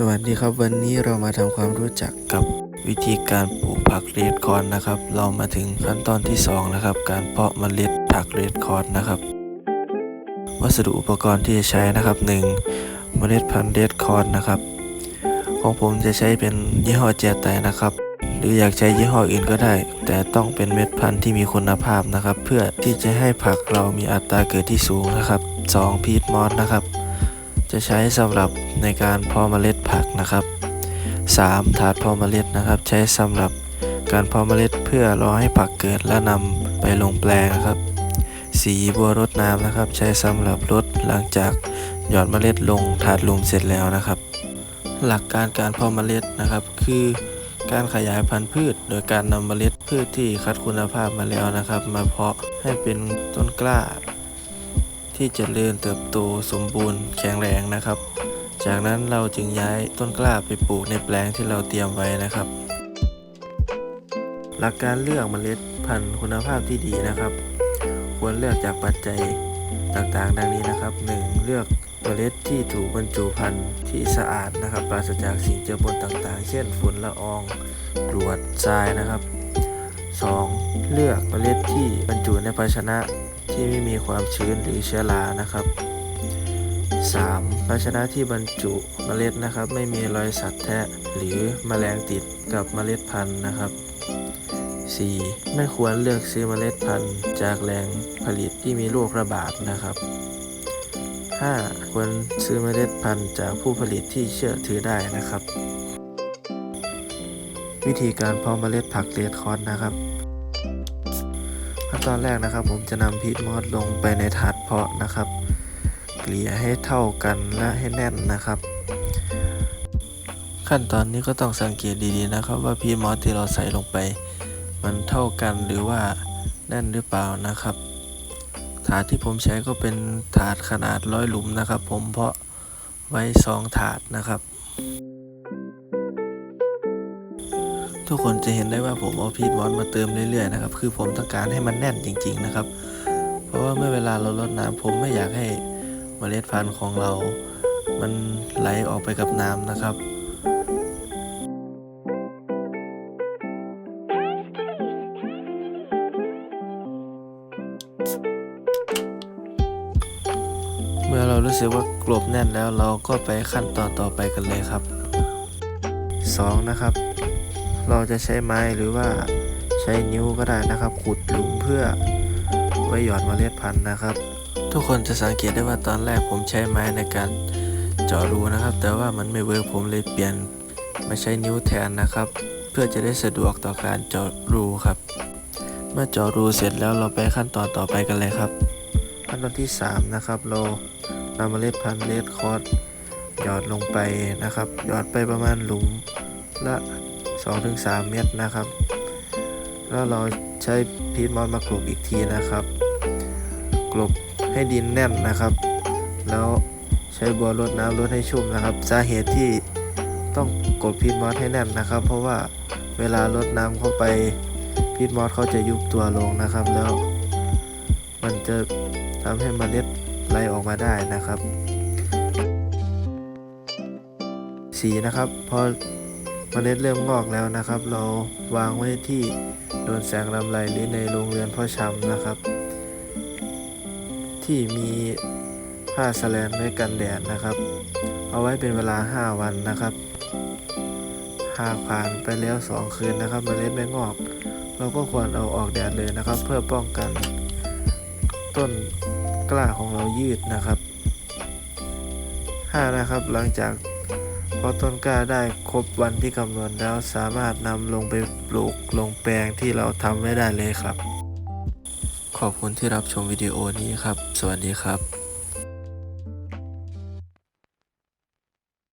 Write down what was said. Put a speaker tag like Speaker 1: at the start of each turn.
Speaker 1: สวัสดีครับวันนี้เรามาทำความรู้จักกับวิธีการปลูกผักเรดคอร์นนะครับ เรามาถึงขั้นตอนที่2นะครับ การเพาะเมล็ดผักเรดคอร์นนะครับ วัสดุอุปกรณ์ที่จะใช้นะครับ 1. เมล็ดพันธุ์เรดคอร์นนะครับ ของผมจะใช้เป็นยี่ห้อเจไตนะครับ หรืออยากใช้ยี่ห้ออื่นก็ได้ แต่ต้องเป็นเม็ดพันธุ์ที่มีคุณภาพนะครับ เพื่อที่จะให้ผักเรามีอัตราเกิดที่สูงนะครับ 2. พีทมอสนะครับจะใช้สำหรับในการเพาะเมล็ด ผักนะครับ 3. ถาดเพาะเมล็ดนะครับ ใช้สำหรับการเพาะเมล็ดเพื่อรอให้ผักเกิดและนำไปลงแปลงนะครับ 4. บัวรดน้ำนะครับ ใช้สำหรับรดหลังจากหยอดเมล็ดลงถาดลุมเสร็จแล้วนะครับ หลักการการเพาะเมล็ดนะครับ คือการขยายพันธุ์พืช โดยการนำเมล็ดพืชที่คัดคุณภาพมาแล้วนะครับ มาเพาะให้เป็นต้นกล้า ที่จเจริญเติบโตสมบูรณ์แข็งแรงนะครับ จากนั้นเราจึงย้ายต้นกล้าไปปลูกในแปลงที่เราเตรียมไว้นะครับ หลักการเลือกเมล็ดพันธุ์คุณภาพที่ดีนะครับ ควรเลือกจากปัจจัยต่างๆ ดังนี้นะครับ 1. เลือกเมล็ดที่ถูกบรรจุภัณฑ์ที่สะอาดนะครับ ปราศจากสิ่งเจือปนต่างๆ เช่นฝุ่นละอองกรวดทรายนะครับ 2. เลือกเมล็ดที่บรรจุในภาชนะที่ไม่มีความชื้นหรือเชื้อรานะครับ 3. ภาชนะที่บรรจุเมล็ดนะครับ ไม่มีรอยสัตว์แทะหรือแมลงติดกับเมล็ดพันธุ์นะครับ 4. ไม่ควรเลือกซื้อเมล็ดพันธุ์จากแหล่งผลิตที่มีโรคระบาดนะครับ 5. ควรซื้อเมล็ดพันธุ์จากผู้ผลิตที่เชื่อถือได้นะครับ วิธีการเพาะเมล็ดผักเรดคอร์นนะครับขั้นตอนแรกนะครับ ผมจะนำพีทมอสลงไปในถาดเพาะนะครับ ลี่ยให้เท่ากันและให้แน่นนะครับ ขั้นตอนนี้ก็ต้องสังเกตดีๆนะครับ ว่าพีทมอสที่เราใส่ลงไป มันเท่ากันหรือว่าแน่นหรือเปล่านะครับ ถาดที่ผมใช้ก็เป็นถาดขนาดร้อยหลุมนะครับ ผมเพาะไว้สองถาดนะครับทุกคนจะเห็นได้ว่าผมเอาพีทมอสมาเติมเรื่อยๆนะครับ คือผมต้องการให้มันแน่นจริง ๆ นะครับ เพราะว่าเมื่อเวลาเราลดน้ำผมไม่อยากให้ เมล็ดพันธุ์ของเรา มันไหลออกไปกับน้ำนะครับ เมื่อเรารู้สึกว่ากลบแน่นแล้วเราก็ไปขั้นตอนต่อไปกันเลยครับ 2. นะครับ เราจะใช้ไม้หรือว่าใช้นิ้วก็ได้นะครับ ขุดหลุมเพื่อไว้หยอดเมล็ดพันธุ์นะครับ ทุกคนจะสังเกตได้ว่าตอนแรกผมใช้ไม้ในการเจาะรูนะครับ แต่ว่ามันไม่เวิร์กผมเลยเปลี่ยนมาใช้นิ้วแทนนะครับ เพื่อจะได้สะดวกต่อการเจาะรูครับ เมื่อเจาะรูเสร็จแล้วเราไปขั้นตอนต่อไปกันเลยครับ ขั้นตอนที่ 3 นะครับเรานำเมล็ดพันธุ์เลดคอร์สหยอดลงไปนะครับ หยอดไปประมาณหลุมละ 2-3 เม็ดนะครับ แล้วเราใช้พีทมอสมากลบอีกทีนะครับกลบ ให้ดินแน่นนะครับ แล้วใช้บัวรดน้ำรดให้ชุ่มนะครับ สาเหตุที่ต้องกดพีทมอสให้แน่นนะครับ เพราะว่าเวลารดน้ำเข้าไปพีทมอสเขาจะยุบตัวลงนะครับ แล้วมันจะทำให้เมล็ดไหลออกมาได้นะครับ สีนะครับพอเมล็ดเริ่มงอกแล้วนะครับ เราวางไว้ที่โดนแสงลำไรหรือในโรงเรือนพ่อชำนะครับ ที่มีผ้าสแลนไว้กันแดดนะครับ เอาไว้เป็นเวลา 5 วันนะครับ หากผ่านไปแล้ว 2 คืนนะครับมเมล็ดไม่งอก เราก็ควรเอาออกแดดเลยนะครับ เพื่อป้องกัน ต้นกล้าของเรายืดนะครับ 5 นะครับหลังจากพอต้นกล้าได้ครบวันที่กำหนดแล้วสามารถนำลงไปปลูกลงแปลงที่เราทำไว้ได้เลยครับ ขอบคุณที่รับชมวิดีโอนี้ครับ สวัสดีครับ